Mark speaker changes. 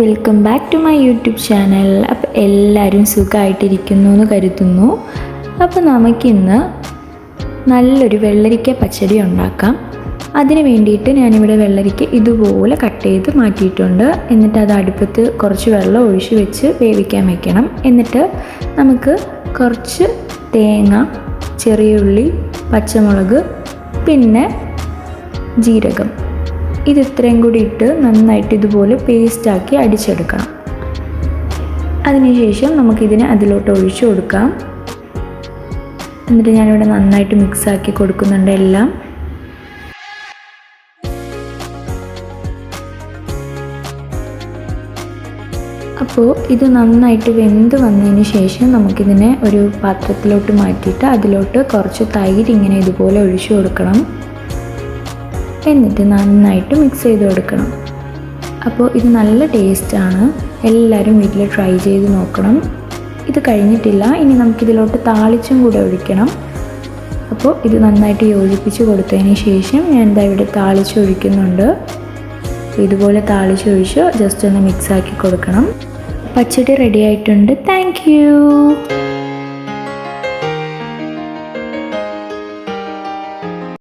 Speaker 1: Welcome back to my YouTube channel. അപ്പോൾ എല്ലാവരും സുഖമായിട്ടിരിക്കുന്നു എന്ന് കരുതുന്നു. അപ്പോൾ നമുക്കിന്ന് നല്ലൊരു വെള്ളരിക്ക പച്ചടി ഉണ്ടാക്കാം. അതിന് വേണ്ടിയിട്ട് ഞാനിവിടെ വെള്ളരിക്ക ഇതുപോലെ കട്ട് ചെയ്ത് മാറ്റിയിട്ടുണ്ട്. എന്നിട്ട് അത് അടുപ്പത്ത് കുറച്ച് വെള്ളം ഒഴിച്ച് വെച്ച് വേവിക്കാൻ വയ്ക്കണം എന്നിട്ട് നമുക്ക് കുറച്ച് തേങ്ങ ചെറിയ ഉള്ളി പച്ചമുളക് പിന്നെ ജീരകം. ഇത് ഇത്രയും കൂടി ഇട്ട് നന്നായിട്ട് ഇതുപോലെ പേസ്റ്റാക്കി അടിച്ചെടുക്കണം. അതിനുശേഷം നമുക്കിതിനെ അതിലോട്ട് ഒഴിച്ചു കൊടുക്കാം. എന്നിട്ട് ഞാനിവിടെ നന്നായിട്ട് മിക്സാക്കി കൊടുക്കുന്നുണ്ട് എല്ലാം. അപ്പോൾ ഇത് നന്നായിട്ട് വെന്ത് വന്നതിന് ശേഷം നമുക്കിതിനെ ഒരു പാത്രത്തിലോട്ട് മാറ്റിയിട്ട് അതിലോട്ട് കുറച്ച് തൈര് ഇങ്ങനെ ഇതുപോലെ ഒഴിച്ചു കൊടുക്കണം. എന്നിട്ട് നന്നായിട്ട് മിക്സ് ചെയ്ത് കൊടുക്കണം. അപ്പോൾ ഇത് നല്ല ടേസ്റ്റാണ് എല്ലാവരും വീട്ടിൽ ട്രൈ ചെയ്ത് നോക്കണം. ഇത് കഴിഞ്ഞിട്ടില്ല. ഇനി നമുക്കിതിലോട്ട് താളിച്ചും കൂടെ ഒഴിക്കണം. അപ്പോൾ ഇത് നന്നായിട്ട് യോജിപ്പിച്ച് കൊടുത്തതിന് ശേഷം ഞാൻ എന്താ ഇവിടെ താളിച്ച് ഒഴിക്കുന്നുണ്ട്. ഇതുപോലെ താളിച്ചൊഴിച്ച് ജസ്റ്റ് ഒന്ന് മിക്സ് ആക്കി കൊടുക്കണം. പച്ചടി റെഡി ആയിട്ടുണ്ട്. താങ്ക്